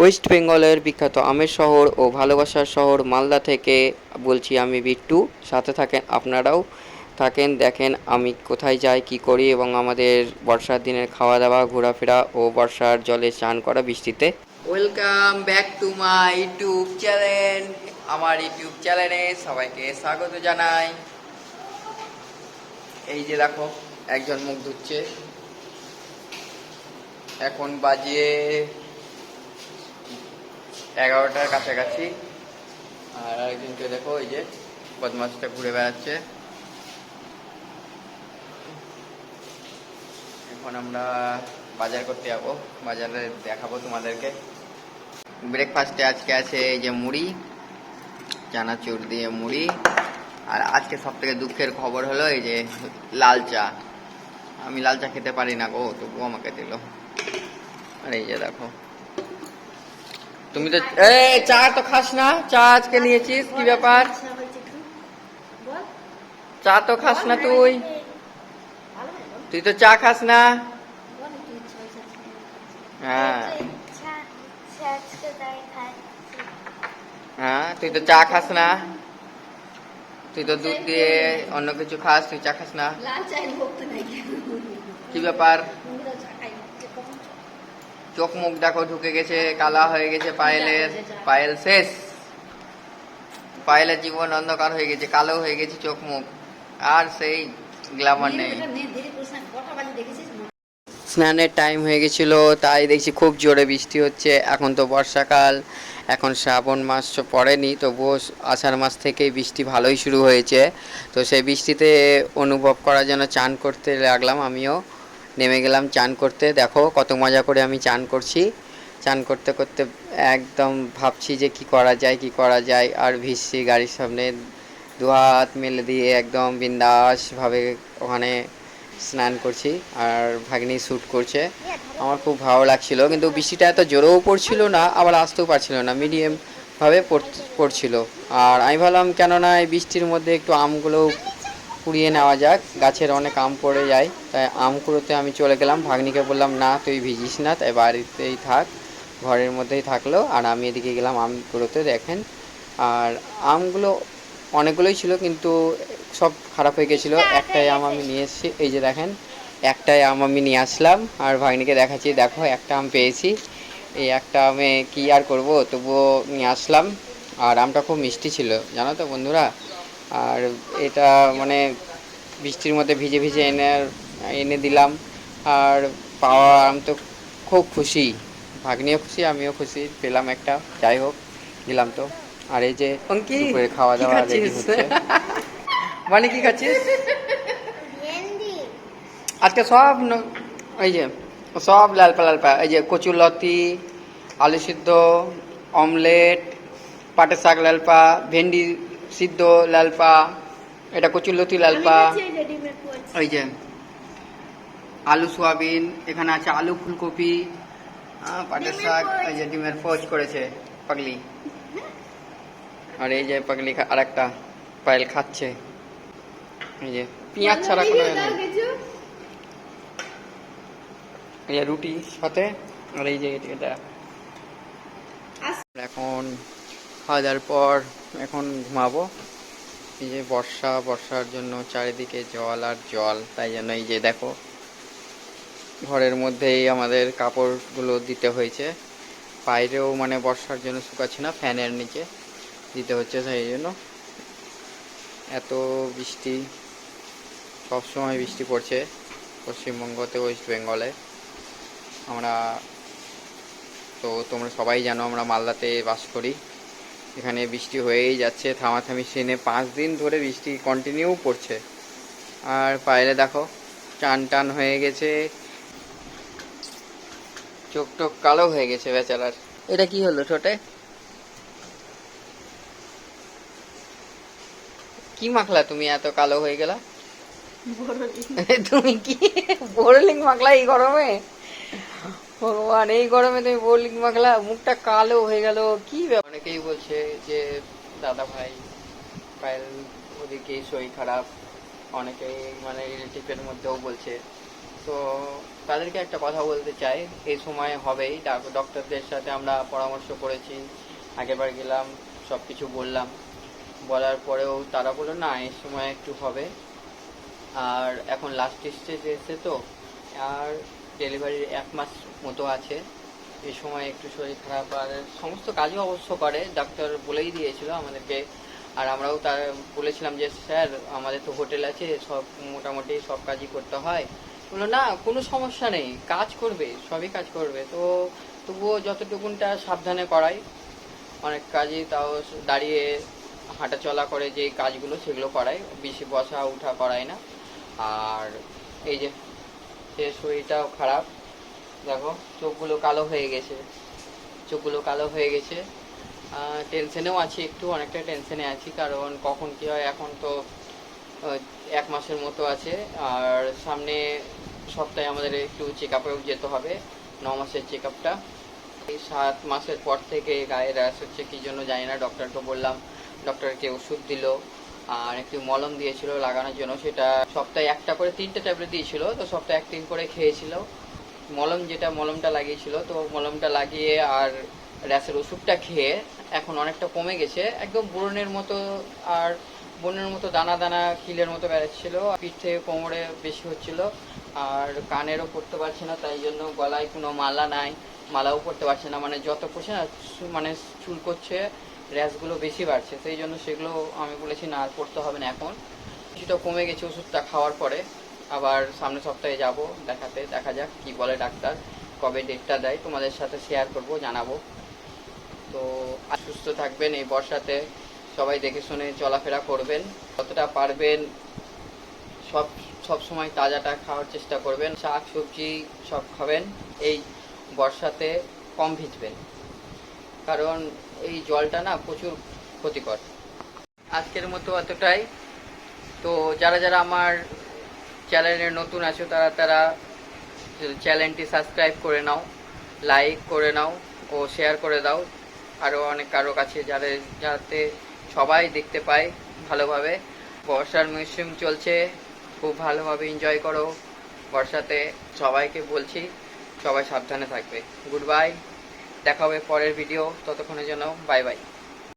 West বেঙ্গলের বিখ্যাত আমের শহর ও ভালোবাসার শহর মালদা থেকে বলছি আমি বিট্টু। সাথে থাকেন আপনারাও। থাকেন, দেখেন আমি কোথায় যাই, কি করি এবং আমাদের বর্ষার দিনের খাওয়া দাওয়া ঘোরাফেরা ও বর্ষার জলে স্নান করা বৃষ্টিতে। Welcome back to my YouTube channel আমার ইউটিউব চ্যানেলে সবাইকে স্বাগত জানাই। এই যে দেখো, একজন মুখ ধুচ্ছে। এখন বাজিয়ে এগারোটার কাছাকাছি। আর আরেকজনকে দেখো, এই যে বদমাসটা ঘুরে বেড়াচ্ছে। এখন আমরা বাজার করতে যাব। বাজারে দেখাবো তোমাদেরকে। ব্রেকফাস্টে আজকে আছে এই যে মুড়ি, চানাচুর দিয়ে মুড়ি। আর আজকে সব থেকে দুঃখের খবর হলো এই যে লাল চা। আমি লাল চা খেতে পারি না গো, তবুও আমাকে দিল। আর এই যে দেখো। তুমি তো এ চা তো খাস না। চা আজকে নিয়েছিস? কি ব্যাপার? চা তো খাস না তুই। তুই তো চা খাস না। হ্যাঁ। হ্যাঁ তুই তো চা খাস না। তুই তো দুধ দিয়ে অন্য কিছু খাস তুই চা খাস না। কি ব্যাপার বন্ধুরা চা খাই না, যে কম চা। চোখ মুখ দেখো ঢুকে গেছে কালা হয়ে গেছে পায়েলের পায়েল শেষ। পায়েলের জীবন অন্ধকার হয়ে গেছে কালো হয়ে গেছে চোখ মুখ আর সেই গ্লামার নেই? স্নানের টাইম হয়ে গেছিল তাই দেখছি খুব জোরে বৃষ্টি হচ্ছে। এখন তো বর্ষাকাল এখন শ্রাবণ মাস তো পড়েনি তবুও আষাঢ় মাস থেকেই বৃষ্টি ভালোই শুরু হয়েছে। তো সেই বৃষ্টিতে অনুভব করার জন্য চান করতে লাগলাম আমিও। নেমে গেলাম চান করতে। দেখো কত মজা করে আমি চান করছি। চান করতে করতে একদম ভাবছি যে কি করা যায়, কি করা যায়। আর ভিজছি গাড়ির সামনে। দু হাত মেলে দিয়ে একদম বিন্দাসভাবে ওখানে স্নান করছি। আর ভাগ্নি শ্যুট করছে। আমার খুব ভালো লাগছিল। কিন্তু বৃষ্টিটা এত জোরেও পড়ছিল না, আবার আসতেও পারছিল না। মিডিয়াম ভাবে পড়- পড়ছিল। আর আমি ভাবলাম কেননা এই বৃষ্টির মধ্যে একটু আমগুলো কুড়িয়ে নেওয়া যাক। গাছের অনেক আম পড়ে যায় তাই আম কুড়োতে আমি চলে গেলাম। ভাগ্নিকে বললাম না তুই ভিজিস না তাই বাড়িতেই থাক ঘরের মধ্যেই থাকল। আর আমি এদিকে গেলাম আম কুড়োতে দেখেন। আর আমগুলো অনেকগুলোই ছিল কিন্তু সব খারাপ হয়ে গেছিল। একটাই আম আমি নিয়ে এসেছি। এই যে দেখেন একটাই আম আমি নিয়ে আসলাম। আর ভাগ্নিকে দেখাচ্ছি দেখো একটা আম পেয়েছি। এই একটা আমে কি আর করব? তবুও নিয়ে আসলাম। আর আমটা খুব মিষ্টি ছিল জানো তো বন্ধুরা? আর এটা মানে বৃষ্টির মধ্যে ভিজে ভিজে এনে এনে দিলাম। আর পাওয়া আম তো খুব খুশি ভাগ্নিও খুশি আমিও খুশি পেলাম একটা যাই হোক দিলাম তো। আর এই যে দুপুরে খাওয়া দাওয়া রেডি হচ্ছে। মানে কি খাচ্ছিস? আজকে সব এই যে সব লালপা লালপা এই যে কচুর লতি আলু সিদ্ধ অমলেট পাটের শাক লালপা ভেন্ডি সিদ্ধ লালপা এটা কচুর লতি লালপা। ওই যে আলু সোয়াবিন এখানে আছে আলু ফুলকপি পাটের শাক এই যে ডিমের ফোজ করেছে পাগলি। আর এই যে পাগলি আর একটা পায়েল খাচ্ছে। এই যে পেঁয়াজ ছাড়া কোনো এই যে রুটি সাথে আর এই যে এটা এখন খাওয়া দাওয়ার পর এখন ঘুমাবো। এই যে বর্ষা, বর্ষার জন্য চারিদিকে জল আর জল, তাই জন্য এই যে দেখো, ঘরের মধ্যেই আমাদের কাপড়গুলো দিতে হয়েছে। বাইরেও মানে বর্ষার জন্য শুকাচ্ছে না, ফ্যানের নিচে দিতে হচ্ছে সেই জন্য এত বৃষ্টি, সবসময় বৃষ্টি পড়ছে পশ্চিমবঙ্গতে, ওয়েস্ট বেঙ্গলে। আমরা, তো তোমরা সবাই জানো আমরা মালদাতে বাস করি। এখানে বৃষ্টি হয়েই যাচ্ছে থামাথামি সেনে পাঁচ দিন ধরে বৃষ্টি কন্টিনিউ পড়ছে। আর পায়েলে দেখো টান টান হয়ে গেছে। চোখ টোক কালো হয়ে গেছে বেচারার। এটা কি হলো ছোটে কি মাখলা তুমি এত কালো হয়ে গেলা? তুমি কি? বোরলিং মাখলা এই গরমে? ভগবান এই গরমে তুমি বোরলিং মাখলা মুখটা কালো হয়ে গেল কি ব্যাপার? অনেকেই বলছে যে দাদা ভাই পায়েল ওদিকে শরীর খারাপ। অনেকেই মানে রিলেটিভের মধ্যেও বলছে। তো তাদেরকে একটা কথা বলতে চাই এই সময় হবেই। ডাক- ডক্টরদের সাথে আমরা পরামর্শ করেছি, আগেরবার গেলাম সব কিছু বললাম। বলার পরেও তারা বলল, না এই সময় একটু হবে। আর এখন লাস্ট স্টেজে এসে তো, আর ডেলিভারির এক মাস মতো আছে। এই সময় একটু শরীর খারাপ আর সমস্ত কাজও অবশ্য করে ডাক্তার বলেই দিয়েছিল আমাদেরকে। আর আমরাও তার, বলেছিলাম যে, স্যার, আমাদের তো হোটেল আছে, সব মোটামুটি সব কাজই করতে হয়। বলল, না, কোনো সমস্যা নেই, কাজ করবে, সবই কাজ করবে। তো তবুও যতটুকুনটা সাবধানে করাই, অনেক কাজই তাও দাঁড়িয়ে হাঁটা চলা করে যে কাজগুলো, সেগুলো করাই, বেশি বসা উঠা করায় না। আর এই যে শরীরটাও খারাপ দেখো, চোখগুলো কালো হয়ে গেছে। চোখগুলো কালো হয়ে গেছে। টেনশনেও আছি একটু, অনেকটা টেনশনে আছি, কারণ কখন কি হয়, এখন তো এক মাসের মতো আছে। আর সামনে সপ্তাহে আমাদের একটু চেক আপেও যেতে হবে, ন মাসের চেক আপটা এই সাত মাসের পর থেকে গায়ে র্যাশ হচ্ছে, কি জন্য জানি না ডক্টরকে বললাম। ডক্টরকে ওষুধ দিল, আর একটু মলম দিয়েছিল লাগানোর জন্য। সেটা সপ্তাহে একটা করে, তিনটে ট্যাবলেট দিয়েছিল, তো সপ্তাহে এক করে খেয়েছিল। মলম যেটা, মলমটা লাগিয়েছিল, তো মলমটা লাগিয়ে আর র্যাশের ওষুধটা খেয়ে এখন অনেকটা কমে গেছে। একদম ব্রণের মতো আর বনের মতো দানা দানা কিলের মতো বেড়াচ্ছিল পিঠ থেকে কোমরে বেশি হচ্ছিল, আর কানেরও পড়তে পারছে না, তাই জন্য গলায় কোনো মালা নাই, মালাও পড়তে পারছে না মানে যত পড়ছে না মানে চুল করছে, র্যাশগুলো বেশি বাড়ছে, সেই জন্য সেগুলো আমি বলেছি না আর পড়তে হবে না এখন। কিছুটা কমে গেছে ওষুধটা খাওয়ার পরে। আবার সামনের সপ্তাহে যাব, দেখাতে, দেখা যাক কি বলে ডাক্তার, কবে ডেটটা দেয়, তোমাদের সাথে শেয়ার করব, জানাব। তো সুস্থ থাকবেন এই বর্ষাতে, সবাই দেখে শুনে চলাফেরা করবেন, যতটা পারবেন, সব সব সময় তাজাটা খাওয়ার চেষ্টা করবেন, শাক, সবজি সব খাবেন, এই বর্ষাতে কম ভিজবেন, কারণ এই জলটা না প্রচুর ক্ষতিকর। আজকের মতো এতটাই। তো, যারা যারা আমার চ্যানেলে নতুন আছো তারা তারা চ্যানেলটি সাবস্ক্রাইব করে নাও, লাইক করে নাও ও শেয়ার করে দাও। আরও অনেক কারও কাছে যাদের, যাতে সবাই দেখতে পায় ভালোভাবে। বর্ষার মৌসুম চলছে, খুব ভালোভাবে এনজয় করো। বর্ষাতে সবাইকে বলছি, সবাই সাবধানে থাকবে। গুড বাই দেখা হবে পরের ভিডিও ততক্ষণের জন্য বাই বাই